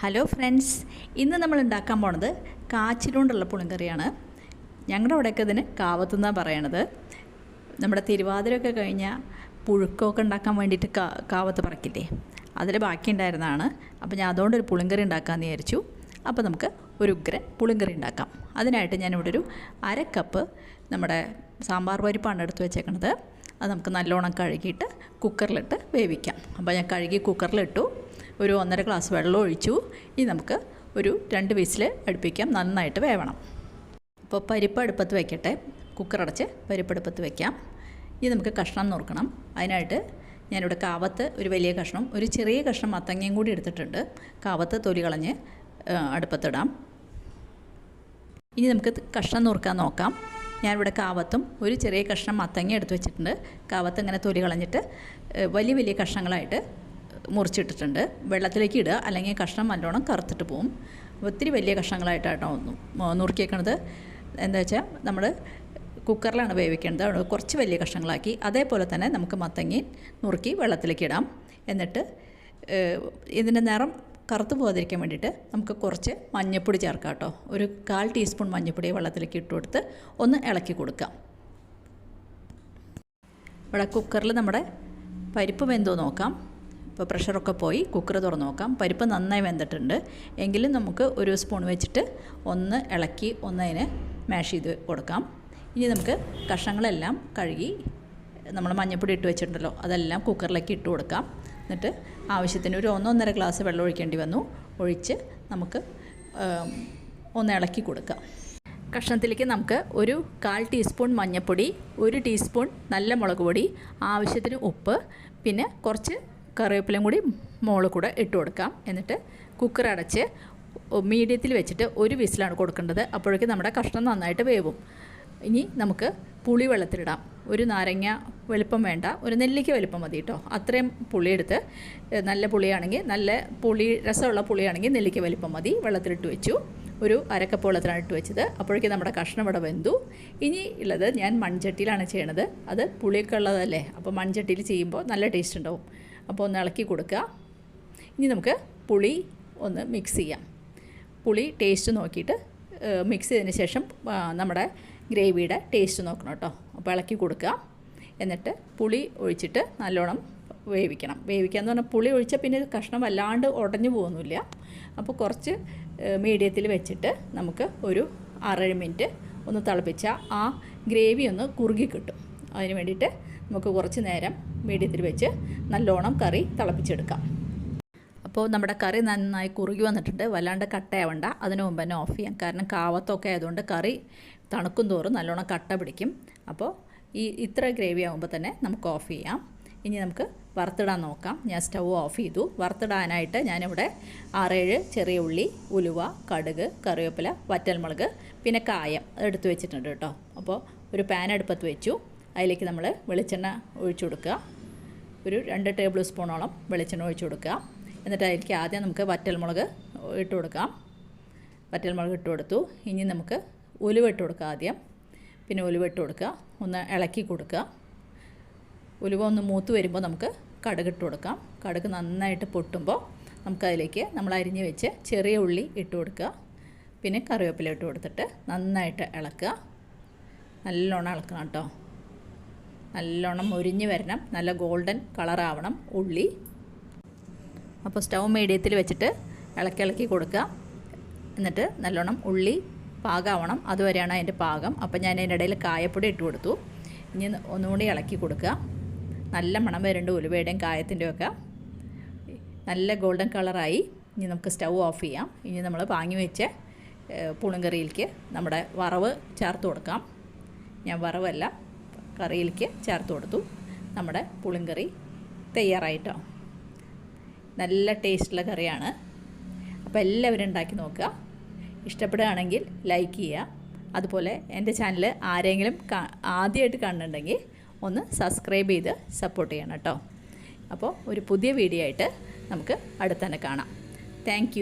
Hello friends ഇന്ന് നമ്മൾ ഉണ്ടാക്കാൻ പോണത് കാച്ചിലുകൊണ്ടുള്ള പുളിങ്കറിയാണ്. ഞങ്ങളുടെ അവിടെയൊക്കെ ഇതിന് കാവത്തെന്നാണ് പറയണത്. നമ്മുടെ തിരുവാതിരൊക്കെ കഴിഞ്ഞാൽ പുഴുക്കമൊക്കെ ഉണ്ടാക്കാൻ വേണ്ടിയിട്ട് കാ കാവത്ത് പറക്കില്ലേ? അതിൽ ബാക്കി ഉണ്ടായിരുന്നതാണ് അപ്പോൾ ഞാൻ അതുകൊണ്ടൊരു പുളിങ്കറി ഉണ്ടാക്കാമെന്ന് വിചാരിച്ചു. അപ്പോൾ നമുക്ക് ഒരു ഉഗ്രൻ പുളിങ്കറി ഉണ്ടാക്കാം. അതിനായിട്ട് ഞാനിവിടെ ഒരു അര കപ്പ് നമ്മുടെ സാമ്പാർ പരിപ്പാണ് എടുത്ത് വെച്ചേക്കണത്. അത് നമുക്ക് നല്ലോണം കഴുകിയിട്ട് കുക്കറിലിട്ട് വേവിക്കാം. അപ്പോൾ ഞാൻ കഴുകി കുക്കറിലിട്ടു. ഒരു ഒന്നര ഗ്ലാസ് വെള്ളം ഒഴിച്ചു. ഇനി നമുക്ക് ഒരു രണ്ട് വീസിൽ അടുപ്പിക്കാം. നന്നായിട്ട് വേവണം. അപ്പോൾ പരിപ്പ് അടുപ്പത്ത് വയ്ക്കട്ടെ കുക്കർ അടച്ച് പരിപ്പ് അടുപ്പത്ത് വയ്ക്കാം ഇനി നമുക്ക് കഷ്ണം നുറുക്കണം അതിനായിട്ട് ഞാനിവിടെ കാവത്ത് ഒരു വലിയ കഷ്ണം ഒരു ചെറിയ കഷ്ണം മത്തങ്ങയും കൂടി എടുത്തിട്ടുണ്ട്. കാവത്ത് തൊലി കളഞ്ഞ് അടുപ്പത്തിടാം. ഇനി നമുക്ക് കഷ്ണം നുറുക്കാൻ നോക്കാം. ഞാനിവിടെ കാവത്തും ഒരു ചെറിയ കഷ്ണം മത്തങ്ങ എടുത്ത് വെച്ചിട്ടുണ്ട്. കാവത്ത് ഇങ്ങനെ തൊലി കളഞ്ഞിട്ട് വലിയ വലിയ കഷ്ണങ്ങളായിട്ട് മുറിച്ചിട്ടിട്ടുണ്ട്. വെള്ളത്തിലേക്ക് ഇടുക അല്ലെങ്കിൽ കഷ്ണം നല്ലോണം കറുത്തിട്ട് പോവും. ഒത്തിരി വലിയ കഷ്ണങ്ങളായിട്ടാട്ടോ നുറുക്കിയേക്കണത്. എന്താ വെച്ചാൽ നമ്മൾ കുക്കറിലാണ് വേവിക്കേണ്ടത്. അവിടെ കുറച്ച് വലിയ കഷ്ണങ്ങളാക്കി അതേപോലെ തന്നെ നമുക്ക് മത്തങ്ങി നുറുക്കി വെള്ളത്തിലേക്ക് ഇടാം. എന്നിട്ട് ഇതിന്റെ നിറം കറുത്ത് പോകാതിരിക്കാൻ വേണ്ടിയിട്ട് നമുക്ക് കുറച്ച് മഞ്ഞൾപ്പൊടി ചേർക്കാം കേട്ടോ. ഒരു കാൽ ടീസ്പൂൺ മഞ്ഞൾപ്പൊടി വെള്ളത്തിലേക്ക് ഇട്ട് കൊടുത്ത് ഒന്ന് ഇളക്കി കൊടുക്കാം. ഇവിടെ കുക്കറിൽ നമ്മുടെ പരിപ്പ് വെന്തോ നോക്കാം. ഇപ്പോൾ പ്രഷറൊക്കെ പോയി കുക്കർ തുറന്ന് നോക്കാം. പരിപ്പ് നന്നായി വെന്തിട്ടുണ്ട്. എങ്കിലും നമുക്ക് ഒരു സ്പൂൺ വെച്ചിട്ട് ഒന്ന് ഇളക്കി ഒന്നതിന് മാഷ് ചെയ്ത് കൊടുക്കാം. ഇനി നമുക്ക് കഷ്ണങ്ങളെല്ലാം കഴുകി നമ്മൾ മഞ്ഞപ്പൊടി ഇട്ട് വെച്ചിട്ടുണ്ടല്ലോ അതെല്ലാം കുക്കറിലേക്ക് ഇട്ട് കൊടുക്കാം. എന്നിട്ട് ആവശ്യത്തിന് ഒരു ഒന്നൊന്നര ഗ്ലാസ് വെള്ളം ഒഴിക്കേണ്ടി വന്നു. ഒഴിച്ച് നമുക്ക് ഒന്ന് ഇളക്കി കൊടുക്കാം. കഷ്ണത്തിലേക്ക് നമുക്ക് ഒരു കാൽ ടീസ്പൂൺ മഞ്ഞൾപ്പൊടി ഒരു ടീസ്പൂൺ നല്ല മുളക് പൊടി ആവശ്യത്തിന് ഉപ്പ് പിന്നെ കുറച്ച് കറിവേപ്പിലയും കൂടി മുകളിൽ കൂടെ ഇട്ട് കൊടുക്കാം. എന്നിട്ട് കുക്കർ അടച്ച് മീഡിയത്തിൽ വെച്ചിട്ട് ഒരു വിസിലാണ് കൊടുക്കേണ്ടത്. അപ്പോഴേക്കും നമ്മുടെ കഷ്ണം നന്നായിട്ട് വേവും. ഇനി നമുക്ക് പുളി വെള്ളത്തിലിടാം. ഒരു നാരങ്ങ വലുപ്പം വേണ്ട. ഒരു നെല്ലിക്ക വലുപ്പം മതി കേട്ടോ അത്രയും പുളിയെടുത്ത് നല്ല പുളിയാണെങ്കിൽ നല്ല പുളി രസമുള്ള പുളിയാണെങ്കിൽ നെല്ലിക്ക വലുപ്പം മതി. വെള്ളത്തിലിട്ട് വെച്ചു. ഒരു അരക്കപ്പ് വെള്ളത്തിലാണ് ഇട്ട് വെച്ചത്. അപ്പോഴേക്കും നമ്മുടെ കഷ്ണം ഇവിടെ വെന്തു. ഇനി ഉള്ളത് ഞാൻ മൺചട്ടിയിലാണ് ചെയ്യണത്. അത് പുളിയൊക്കെ ഉള്ളതല്ലേ? അപ്പോൾ മൺചട്ടിയിൽ ചെയ്യുമ്പോൾ നല്ല ടേസ്റ്റ് ഉണ്ടാവും. അപ്പോൾ ഒന്ന് ഇളക്കി കൊടുക്കുക. ഇനി നമുക്ക് പുളി ഒന്ന് മിക്സ് ചെയ്യാം. പുളി ടേസ്റ്റ് നോക്കിയിട്ട് മിക്സ് ചെയ്തതിന് ശേഷം നമ്മുടെ ഗ്രേവിയുടെ ടേസ്റ്റ് നോക്കണം കേട്ടോ. അപ്പോൾ ഇളക്കി കൊടുക്കുക. എന്നിട്ട് പുളി ഒഴിച്ചിട്ട് നല്ലോണം വേവിക്കണം. വേവിക്കുക എന്ന് പറഞ്ഞാൽ പുളി ഒഴിച്ചാൽ പിന്നെ കഷ്ണം വല്ലാണ്ട് ഉടഞ്ഞു പോകുന്നില്ല. അപ്പോൾ കുറച്ച് മീഡിയത്തിൽ വെച്ചിട്ട് നമുക്ക് ഒരു ആറേഴ് മിനിറ്റ് ഒന്ന് തിളപ്പിച്ചാൽ ആ ഗ്രേവി ഒന്ന് കുറുകി കിട്ടും. അതിന് വേണ്ടിയിട്ട് നമുക്ക് കുറച്ച് നേരം മീഡിയത്തിൽ വെച്ച് നല്ലോണം കറി തിളപ്പിച്ചെടുക്കാം. അപ്പോൾ നമ്മുടെ കറി നന്നായി കുറുകി വന്നിട്ടുണ്ട്. വല്ലാണ്ട് കട്ടയാവണ്ട. അതിന് മുമ്പ് തന്നെ ഓഫ് ചെയ്യാം. കാരണം കാവത്തൊക്കെ ആയതുകൊണ്ട് കറി തണുക്കും തോറും നല്ലോണം കട്ട പിടിക്കും. അപ്പോൾ ഈ ഇത്ര ഗ്രേവി ആകുമ്പോൾ തന്നെ നമുക്ക് ഓഫ് ചെയ്യാം. ഇനി നമുക്ക് വറുത്തിടാൻ നോക്കാം. ഞാൻ സ്റ്റവ് ഓഫ് ചെയ്തു. വറുത്തിടാനായിട്ട് ഞാനിവിടെ ആറേഴ് ചെറിയ ഉള്ളി ഉലുവ കടുക് കറിവേപ്പില വറ്റൽമുളക് പിന്നെ കായം എടുത്തു വെച്ചിട്ടുണ്ട് കേട്ടോ. അപ്പോൾ ഒരു പാൻ അടുപ്പത്ത് വെച്ചു. അതിലേക്ക് നമ്മൾ വെളിച്ചെണ്ണ ഒഴിച്ചു കൊടുക്കുക. ഒരു രണ്ട് ടേബിൾ സ്പൂണോളം വെളിച്ചെണ്ണ ഒഴിച്ചു കൊടുക്കുക. എന്നിട്ട് അതിലേക്ക് ആദ്യം നമുക്ക് വറ്റൽമുളക് ഇട്ട് കൊടുക്കാം. വറ്റൽമുളക് ഇട്ട് കൊടുത്തു. ഇനി നമുക്ക് ഉലുവ ഇട്ട് കൊടുക്കുക ആദ്യം. പിന്നെ ഉലുവ ഇട്ട് കൊടുക്കുക. ഒന്ന് ഇളക്കി കൊടുക്കുക. ഉലുവ ഒന്ന് മൂത്ത് വരുമ്പോൾ നമുക്ക് കടുക് ഇട്ട് കൊടുക്കാം. കടുക് നന്നായിട്ട് പൊട്ടുമ്പോൾ നമുക്കതിലേക്ക് നമ്മൾ അരിഞ്ഞ് വെച്ച് ചെറിയ ഉള്ളി ഇട്ട് കൊടുക്കുക. പിന്നെ കറിവേപ്പില ഇട്ട് കൊടുത്തിട്ട് നന്നായിട്ട് ഇളക്കുക. നല്ലോണം ഇളക്കണം കേട്ടോ. നല്ലോണം മുരിഞ്ഞ് വരണം. നല്ല ഗോൾഡൻ കളറാവണം ഉള്ളി. അപ്പോൾ സ്റ്റൗ മീഡിയത്തിൽ വെച്ചിട്ട് ഇളക്കി ഇളക്കി കൊടുക്കുക. എന്നിട്ട് നല്ലോണം ഉള്ളി പാകമാവണം അതുവരെയാണ് അതിന്റെ പാകം. അപ്പോൾ ഞാൻ അതിന്റെ ഇടയിൽ കായപ്പൊടി ഇട്ട് കൊടുത്തു. ഇനി ഒന്നുകൂടി ഇളക്കി കൊടുക്കുക. നല്ല മണം വരുന്നുണ്ട് ഉലുവയുടെയും കായത്തിന്റെയും ഒക്കെ. നല്ല ഗോൾഡൻ കളറായി ഇനി നമുക്ക് സ്റ്റൗ ഓഫ് ചെയ്യാം. ഇനി നമ്മൾ വാങ്ങി വെച്ച് പുളിങ്കറിയിലേക്ക് നമ്മുടെ വറവ് ചേർത്ത് കൊടുക്കാം. ഞാൻ വറവല്ല. കറിയിലേക്ക് ചേർത്ത് കൊടുത്തു. നമ്മുടെ പുളിങ്കറി തയ്യാറായിട്ടോ? നല്ല ടേസ്റ്റുള്ള കറിയാണ്. അപ്പോൾ എല്ലാവരും ഉണ്ടാക്കി നോക്കുക. ഇഷ്ടപ്പെടുകയാണെങ്കിൽ ലൈക്ക് ചെയ്യുക. അതുപോലെ എന്റെ ചാനൽ ആരെങ്കിലും ആദ്യമായിട്ട് കാണുന്നുണ്ടെങ്കിൽ ഒന്ന് സബ്സ്ക്രൈബ് ചെയ്ത് സപ്പോർട്ട് ചെയ്യണം കേട്ടോ. അപ്പോൾ ഒരു പുതിയ വീഡിയോ ആയിട്ട് നമുക്ക് അടുത്തന്നെ കാണാം. താങ്ക്